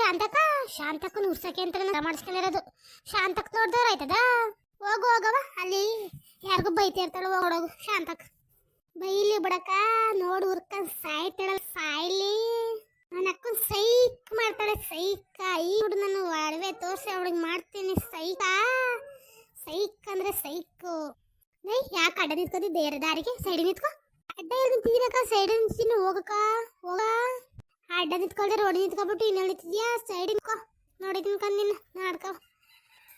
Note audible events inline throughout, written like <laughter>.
ಶಾಂತಕ್ಕ? ಶಾಂತಕ್ಕನ ಉರ್ಸಕ್ಕೆ ಅಂತ ಮಾಡಿಸ್ಕೊಂಡಿರೋದು. ಶಾಂತಕ್ ನೋಡ್ದವ್ರ ಆಯ್ತದ? ಹೋಗು ಹೋಗವ ಅಲ್ಲಿ ಯಾರಿಗೂ ಬೈತಿರ್ತಾಳ ಹೋಗೋಡು ಶಾಂತಕ್ ಬೈಲಿ ಬಿಡಕ ನೋಡು ಉರ್ಕ, ಸಾಯ್ತಾಳ, ಸಾಯ್ಲಿ. ನನ್ನ ಅಕ್ಕನ್ ಸೈಕ್ ಮಾಡ್ತಾಳೆ, ಸೈಕ. ಈ ಹುಡು ನಾನು ಒಡವೆ ತೋರಿಸಿ ಅವಳಿಗೆ ಮಾಡ್ತೀನಿ, ಸೈಕ. ಸೈಕ್ ಅಂದ್ರೆ ಸೈಕು. ನೈ ಯಾಕೆ ಅಡ್ಡ ನಿಂತ್ಕೋದಿ ಬೇರೆ ದಾರಿಗೆ? ಸೈಡ್ ನಿಂತ್ಕೋ. ಅಡ್ಡ ಎಲ್ಲಿ ನಿಂತಿದ್ದೀನಕ್ಕ ಸೈಡ್ ನಿಂತೀನಿ ಹೋಗಕ್ಕ. ಹೋಗ. ಅಡ್ಡ ನಿಂತ್ಕೊಳ್ದೆ ರೋಡ್ ನಿಂತ್ಕೊಬಿಟ್ಟು ಇನ್ನು ನಿಂತಿದ್ಯಾ ಸೈಡ್ ನಿಂತ್ಕೋ. ನೋಡಿ ಕಂದ ನಿನ್ನ. ನಾಡ್ಕೋ.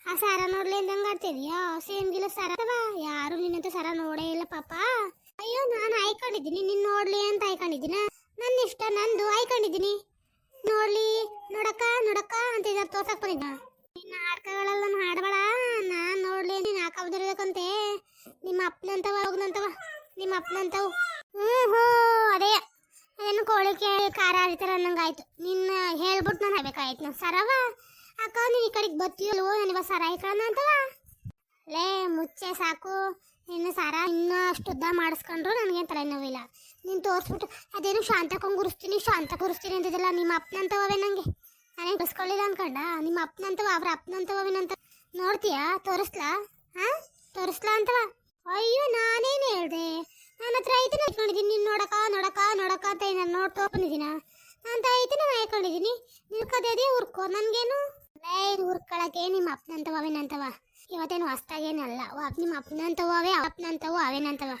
ಆ ಸರ ನೋಡ್ಲಿ ಅಂದಂಗ ಆಡ್ತಿದ್ಯಾ? ಸೇಮ್ ಗಿಲ್ಲ ಸರ ಯಾರು ನಿನ್ನಂತ ಸರ ನೋಡೇ ಇಲ್ಲ ಪಾಪ. ಅಯ್ಯೋ, ನಾನು ಆಯ್ಕೊಂಡಿದ್ದೀನಿ. ನಿನ್ನ ನೋಡ್ಲಿ ಅಂತ ಆಯ್ಕೊಂಡಿದ್ದೀನ? ನನ್ನ ಇಷ್ಟ, ನಂದು ಆಯ್ಕೊಂಡಿದ್ದೀನಿ. ನೋಡ್ಲಿ, ನೋಡಕ್ಕ ನೋಡಕ್ಕ ಅಂತ ಇದ್ದಾರೆ ತೋರ್ಸಕ್ ನಿನ್ನ ಆಡ್ಕಗಳೆಲ್ಲ ಹಾಡಬೇಡ. ನಾನ್ ನೋಡ್ಲಿ ನೀನ್ ಹಾಕೋದಿರ್ಬೇಕಂತೆ ನಿಮ್ಮ ಅಪ್ಪನಂತವ ಹೋಗ್ನಂತವ ನಿಮ್ಮ ಅಪ್ಪನಂತವು. ಅದೇ ಅದೇನು ಕೋಳಿಕೆ ಖಾರ ಹರಿತಾರ ಅನ್ನಂಗಾಯ್ತು ನಿನ್ನ ಹೇಳ್ಬಿಟ್ಟು ನಾನು ಹಬೇಕಾಯ್ತು ನಾನು ಸರವ? ಅಕ್ಕ, ನೀನು ಈ ಕಡೆಗೆ ಬತ್ತಿಯಲ್ವೋ ನಾನು ಇವಾಗ ಸರ ಇಕ್ಕಳನ ಅಂತವ? ಲೇ, ಮುಚ್ಚೆ ಸಾಕು. ಇನ್ನು ಸರ ಇನ್ನೂ ಅಷ್ಟು ಉದ್ದ ಮಾಡಿಸ್ಕೊಂಡ್ರು ನನಗೇನು ತಲೆನೋವಿಲ್ಲ ನೀನು ತೋರಿಸ್ಬಿಟ್ಟು, ಅದೇನು ಶಾಂತಕೊಂಡ್ ಗುರಿಸ್ತೀನಿ ಶಾಂತ ಗುರಿಸ್ತೀನಿ ಅಂತಿದ್ದಿಲ್ಲ, ನಿಮ್ಮ ಅಪ್ಪನಂತವೇ ನನಗೆ ನಾನೇನು ಬಸ್ಕೊಳ್ಳಿಲ್ಲ ಅನ್ಕಂಡ? ನಿಮ್ಮ ಅಪ್ಪನಂತವ, ಅವ್ರ ಅಪ್ಪನಂತವೇನಂತ ನೋಡ್ತೀಯಾ? ತೋರಿಸ್ಲಾ? ಹಾಂ? ತೋರಿಸ್ಲಾ ಅಂತವ? ಅಯ್ಯೋ, ನಾನೇನು ಹೇಳ್ದೆ? ನನ್ನ ಹತ್ರ ಐತೆ ಇಟ್ಕೊಂಡಿದ್ದೀನಿ. ನೀನು ನೋಡಕ ನೋಡಕ ನೋಡಕ ಅಂತ ನಾನು ನೋಡ್ತಾ ಬಂದಿದ್ದೀನ ನಾನು ಐತೆ ನಾನು ಹಾಕೊಂಡಿದ್ದೀನಿ ನಿಲ್ಕದೇ ಉರ್ಕೋ ನನಗೇನು? ಲೇ ಉರ್ಕೊಳಕ್ಕೆ ನಿಮ್ಮ ಅಪ್ಪನಂತವ, ಅವೇನಂತವ. ಇವತ್ತೇನು ಹೊಸ್ತಾಗೇನಲ್ಲ ನಿಮ್ಮ ಅಪ್ಪನಂತವ ಅಪ್ಪನಂತವ, ಅವೇನಂತವ.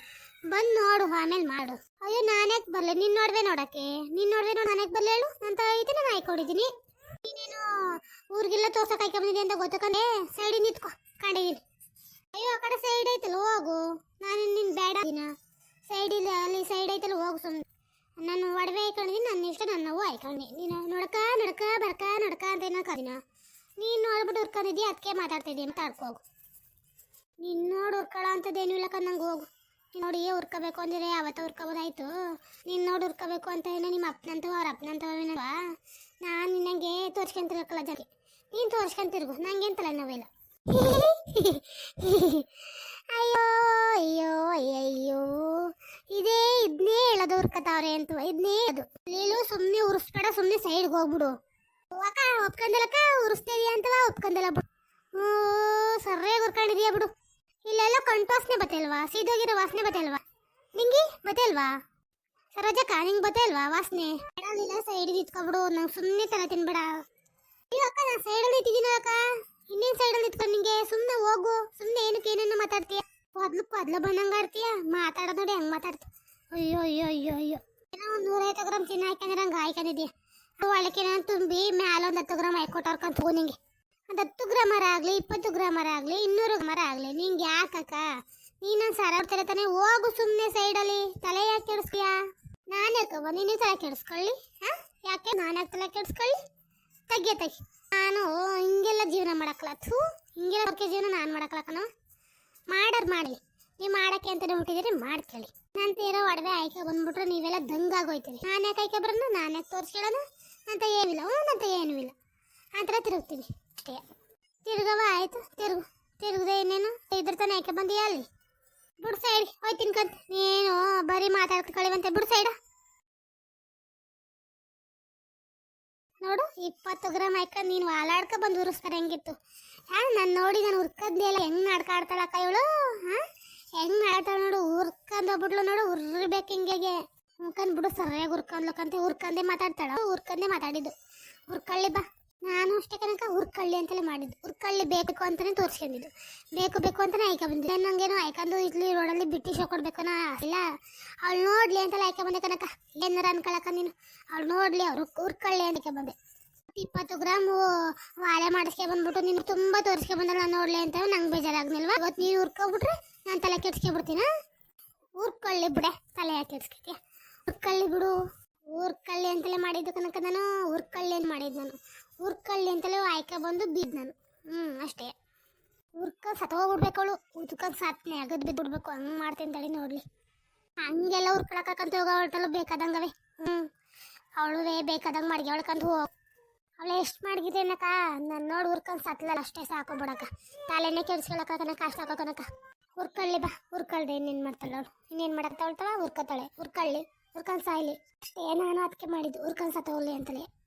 ಬಂದು ನೋಡು, ಆಮೇಲೆ ಮಾಡು. ಅಯ್ಯೋ ನಾನ್ಯಾಕೆ ಬರಲಿ? ನೀನು ನೋಡ್ವೆ ನೋಡಕ್ಕೆ? ನೀನು ನೋಡ್ವೆ ನೋಡು ನಾನ್ಯಾಕೆ ಬರಲಿ ಹೇಳು? ಅಂತ ಐತೆ ನಾನು ಹಾಕೊಂಡಿದ್ದೀನಿ ನೀನೇನು ಊರಿಗೆಲ್ಲ ತೋರ್ಸಕ್ಕೆ ಹಾಕೊಂಬಂದಿದೆ ಅಂತ ಗೊತ್ತಕಂಡೆ ಸೈಡಿಗೆ ನಿಂತ್ಕೊ. ಕಂಡಿದ್ದೀನಿ ಅಯ್ಯೋ, ಆ ಕಡೆ ಸೈಡ್ ಐತಲ್ಲ, ಹೋಗು. ನಾನು ನಿನ್ನ ಬೇಡ ದಿನ ಸೈಡ್ ಇಲ್ಲ, ಅಲ್ಲಿ ಸೈಡ್ ಐತಲ್ಲ, ಹೋಗು ಸುಮ್ಮನೆ ನಾನು ಒಡವೆ ಹಾಕೊಂಡಿದ್ದೀನಿ, ನನ್ನ ಇಷ್ಟ ನನ್ನವು ಹಾಕೊಂಡೆ ನೀನು ನೋಡಕ, ನಡ್ಕ, ಬರ್ಕ, ನಡ್ಕ ಅಂತ ಏನೋ ಕದಿನ. ನೀನು ನೋಡ್ಬಿಟ್ಟು ಹುರ್ಕೊಂಡಿದ್ದಿ ಅದಕ್ಕೆ ಮಾತಾಡ್ತಿದ್ದೆ ಮಾತಾಡ್ಕೋಗು ನೀನು ನೋಡಿ ಉರ್ಕೊಳ್ಳೋ ಅಂಥದ್ದೇನು ಇಲ್ಲ ನಂಗೆ ಹೋಗು. ನೀನು ನೋಡಿ ಹುರ್ಕೋಬೇಕು ಅಂದರೆ ಯಾವತ್ತ ಹುರ್ಕೋಬೋದಾಯ್ತು ನೀನು ನೋಡಿ ಹುರ್ಕೋಬೇಕು ಅಂತ ಏನೋ ನಿಮ್ಮ ಅಪ್ಪನಂತವ, ಅವ್ರ ಅಪ್ಪನಂತವೇನವ ನಾನು ನಿನ್ನಂಗೆ ತೋರ್ಸ್ಕೊಂತಿರಕ್ಕಲ್ಲ ಜಾರಿ ನೀನು ತೋರಿಸ್ಕೊಂತಿರ್ಗು ನಂಗೇನು ನಾವೆಲ್ಲ. <laughs> ಅಯ್ಯೋ ಅಯ್ಯೋ, ಅಯ್ಯಯ್ಯೋ. ಇದೇ ಇದನ್ನೇ ಹೇಳೋದು ಉರ್ಕತಾವ್ರೆ ಅಂತ. ಇದನ್ನೇ ಅದು. ಹೇಳು ಸುಮ್ಮನೆ ಉರಿಸ್ಬೇಡ ಸುಮ್ಮನೆ ಸೈಡ್ಗೆ ಹೋಗ್ಬಿಡು. ಅಕ್ಕ ಒಪ್ಕೊಂಡಲಕ್ಕ ಉರಿಸ್ತಿದೀಯ ಅಂತವ? ಒಪ್ಕೊಂಡಲ್ಲ ಬಿಡು. ಹ್ಞೂ ಸರ್ಯಾಗಿ ಉರ್ಕೊಂಡಿದೀಯ ಬಿಡು. ಇಲ್ಲೆಲ್ಲ ಕಂಟು ವಾಸನೆ ಬತ್ತಲ್ವಾ? ಸೀದೋಗಿರೋ ವಾಸನೆ ಬತ್ತಲ್ವಾ? ನಿಂಗೆ, ಬತ್ತಲ್ವಾ? ಸರೋಜಕ್ಕ, ನಿಂಗೆ ಬತ್ತಲ್ವಾ ವಾಸನೆ? ಇಲ್ಲ ಸೈಡಿಗೆ ಇಟ್ಕೊಬಿಡು ನಂಗೆ ಸುಮ್ಮನೆ ತಲೆ ತಿನ್ಬೇಡ. ಅಕ್ಕ, ನಾನು ಸೈಡಲ್ಲಿ ಇಟ್ಟಿದ್ದೀನಿ ಅಕ್ಕ? ಇನ್ನೇನು ಸೈಡಲ್ಲಿ ಇಟ್ಕೊಂಡು ನಿಂಗೆ? ಸುಮ್ಮನೆ ಹೋಗು. ಸುಮ್ಮನೆ ಏನಕ್ಕೆ ಏನೇನು ಮಾತಾಡ್ತೀಯ? ಮೊದ್ಲು ಪದ್ಲು ಬಂದಂಗೆ ಆಡ್ತೀಯ? ಮಾತಾಡೋದು ನೋಡಿ ಹೆಂಗೆ ಮಾತಾಡ್ತು. ಅಯ್ಯೋ ಅಯ್ಯೋ ಅಯ್ಯೋ ಅಯ್ಯೋ. ಏನೋ ಒಂದು ನೂರೈವತ್ತು ಗ್ರಾಮ್ ಚಿನ್ನ ಹಾಕಂದ್ರೆ ಹಂಗೆ ಹಾಯ್ಕೊಂಡಿದ್ಯಾ ಒಳಕ್ಕೆ ನಾನು ತುಂಬಿ ಮ್ಯಾಲ ಒಂದು ಹತ್ತು ಗ್ರಾಮ್ ಹಾಕೊಟ್ಟಾರ್ಕೊಂಡು ತಗೋ ನಿಂಗೆ ಒಂದು ಹತ್ತು ಗ್ರಾಮರ ಆಗಲಿ, ಇಪ್ಪತ್ತು ಗ್ರಾಮರ ಆಗಲಿ, ಇನ್ನೂರು ಗ್ರಾಮರ ಆಗಲಿ, ನಿಂಗೆ ಯಾಕಕ್ಕ ನೀನು ಸರ ಹೊಡ್ತಾರೆ ತಾನೇ ಹೋಗು ಸುಮ್ಮನೆ ಸೈಡಲ್ಲಿ ತಲೆ ಯಾಕೆ ಕೆಡಿಸ್ತೀಯಾ? ನಾನು ಯಾಕವ್ವ ನೀನು ತಲೆ ಕೆಡಿಸ್ಕೊಳ್ಳಿ. ಹಾಂ? ಯಾಕೆ? ನಾನು ಯಾಕೆ ತಲೆ ಕೆಡಿಸ್ಕೊಳ್ಳಿ? ತಗ್ಗೆ ತೆಗಿ ನಾನು ಹಿಂಗೆಲ್ಲ ಜೀವನ ಮಾಡಕ್ಕಲ್ಲ. ಥೂ, ಹಿಂಗೆಲ್ಲ ಜೀವನ ನಾನು ಮಾಡಕ್ಕಲಕ್ಕನ ಮಾಡರ್ ಮಾಡಲಿ. ನೀವು ಮಾಡಕ್ಕೆ ಅಂತಾನೆ ಹುಟ್ಟಿದಿರಿ ಮಾಡ್ಕೊಳ್ಳಿ ನಾನು ತೀರೋ ಒಡವೆ ಆಯ್ಕೆ ಬಂದ್ಬಿಟ್ರೆ, ನೀವೆಲ್ಲ ದಂಗಾಗೋಯ್ತೀರಿ ನಾನು ಯಾಕೆ ಆಯ್ಕೆ ಬರೋಣ ನಾನು ಯಾಕೆ ತೋರಿಸ್ಕೊಳ್ಳೋಣ ಅಂತ ಏನಿಲ್ಲ ಹ್ಞೂ ಅಂತ ಏನೂ ಇಲ್ಲ. ಆ ಥರ ತಿರುಗ್ತೀನಿ. ಅಷ್ಟೇ. ತಿರುಗವ, ಆಯಿತು. ತಿರುಗು. ತಿರುಗದೆ ಇನ್ನೇನು? ಇದ್ರ ತಾನೆ ಆಯ್ಕೆ ಬಂದಿಯಾ ಅಲ್ಲಿ? ಬಿಡು ಸೈಡ್. ಹೋಯ್ತೀನಿ ಕಂತ ನೀನು ಬರೀ ಮಾತಾಡ್ಕೊಳ್ಳಿವಂತೆ ಬಿಡು ಸೈಡ. ನೋಡು, ಇಪ್ಪತ್ತು ಗ್ರಾಮ್ ಆಯ್ಕ ನೀನು ಅಲಾಡ್ಕ ಬಂದು ಉರಿಸ್ತಾರೆ ಹೆಂಗಿತ್ತು. ಹಾ, ನಾನು ನೋಡಿ ನಾನು ಉರ್ಕದ್ದೆ ಎಲ್ಲ ಹೆಂಗ್ ನಾಡ್ಕಾಡ್ತಾಳಕ್ಕ ಇವಳು? ಹಾಂ, ಹೆಂಗ್ ಆಡ್ತಾಳ ನೋಡು, ಉರ್ಕಂದ ಬಿಡ್ಲು ನೋಡು ಉರ್ಬೇಕು ಹಿಂಗೆ ಉರ್ಕಂದ್ ಬಿಡು, ಸರಿಯಾಗಿ ಉರ್ಕಂದ್ಲಕ್ಕಂತ ಉರ್ಕಂದೇ ಮಾತಾಡ್ತಾಳ. ಉರ್ಕಂದೇ ಮಾತಾಡಿದ್ದು. ಉರ್ಕಳ್ಳಿ ಬಾ. ನಾನು ಅಷ್ಟೇ ಕನಕ ಹುರ್ಕಳ್ಳಿ ಅಂತಲೇ ಮಾಡಿದ್ದು. ಹುರ್ಕಳ್ಳಿ ಬೇಕು ಅಂತಾನೆ ತೋರಿಸ್ಕೊಂಡಿದ್ದು. ಬೇಕು ಬೇಕು ಅಂತಾನೆ ಆಯ್ಕೆ ಬಂದಿದ್ದೆ. ನಂಗೇನು ಆಯ್ಕೊಂಡು ಇಲ್ಲಿ ರೋಡಲ್ಲಿ ಬಿಟ್ಟು ಶೋ ಕೊಡ್ಬೇಕನ ಇಲ್ಲ. ಅವಳು ನೋಡ್ಲಿ ಅಂತಲೇ ಆಯ್ಕೆ ಬಂದೆ ಕನಕ ಏನಾರ ಅನ್ಕೊಳಕ ನೀನು. ಅವಳು ನೋಡ್ಲಿ, ಅವ್ರು ಹುರ್ಕಳ್ಳಿ ಅಂತ ಬಂದೆ. ಇಪ್ಪತ್ತು ಗ್ರಾಮ್ ವಾಳೆ ಮಾಡಿಸ್ಕೆ ಬಂದ್ಬಿಟ್ಟು ನೀನು ತುಂಬಾ ತೋರಿಸ್ಕೆ ಬಂದಲ್ಲ ನಾನು ನೋಡ್ಲಿ ಅಂತ ನಂಗೆ ಬೇಜಾರಾಗ್ನಿಲ್ವಾ? ಇವತ್ತು ನೀನು ಹುರ್ಕೊಬಿಟ್ರೆ ನಾನು ತಲೆ ಕೆಡ್ಸ್ಕೊಬಿಡ್ತೀನ? ಬಿಡ್ತೀನ ಉರ್ಕೊಳ್ಳಿ ಬಿಡೆ, ತಲೆ ಯಾಕೆ ಕೆಡ್ಸ್ಕೊತೀಯ? ಉರ್ಕೊಳ್ಳಿ ಬಿಡು. ಊರ್ಕಳ್ಳಿ ಅಂತಲೇ ಮಾಡಿದ್ದು ಕನಕ ನಾನು. ಊರ್ಕಳ್ಳಿ ಅಂತ ಮಾಡಿದ್ದು ನಾನು. ಉರ್ಕಳ್ಳಿ ಅಂತಲೇ ಆಯ್ಕೆ ಬಂದು ಬಿದ್ದು ನಾನು. ಹ್ಞೂ ಅಷ್ಟೇ. ಊರ್ಕ ಸತ್ತೋಗ್ಬಿಡ್ಬೇಕು ಅವಳು ಉದ್ಕೊಂಡು ಸತ್ನೆ ಅಗದ್ ಬಿದ್ದುಬಿಡ್ಬೇಕು ಹಂಗೆ ಮಾಡ್ತೀನಿ ತಳಿ ನೋಡ್ಲಿ ಹಂಗೆಲ್ಲ ಉರ್ಕೊಳಕಂತ ಹೋಗೋಟಲ್ಲ ಬೇಕಾದಂಗವೆ. ಹ್ಞೂ ಅವಳು ಬೇಕಾದಂಗೆ ಮಾಡಿ ಅವಳ್ಕಂತ ಹೋಗ. ಅವಳು ಎಷ್ಟು ಮಡಗಿದೆ ಅನ್ನಕ ನನ್ನ ನೋಡಿ ಹುರ್ಕೊಂಡು ಸತ್ಲಲ್ಲ, ಅಷ್ಟೇ ಸಾಕು ಬಿಡಕ ತಲೆನೇ ಕೆಡ್ಸ್ಕೊಳಕ ಕಷ್ಟ ಹಾಕೋಕನಕ ಕನಕ ಉರ್ಕಳ್ಳಿ ಬಾ. ಉರ್ಕಳ್ದೆ ಇನ್ನೇನು ಮಾಡ್ತಾಳೆ ಅವಳು. ಇನ್ನೇನು ಮಾಡಕ್ಕೆ ತಗೊಳ್ತಾವ ಹುರ್ಕೊತಾಳೆ ಉರ್ಕಳ್ಳಿ ಹುರ್ಕೊಂಡು ಸಾಯ್ಲಿ. ಅಷ್ಟೇ, ನಾನು ಅದಕ್ಕೆ ಮಾಡಿದ್ದು. ಉರ್ಕೊಂಡು ಸತ್ತೋಗ್ಲಿ ಅಂತಲೇ.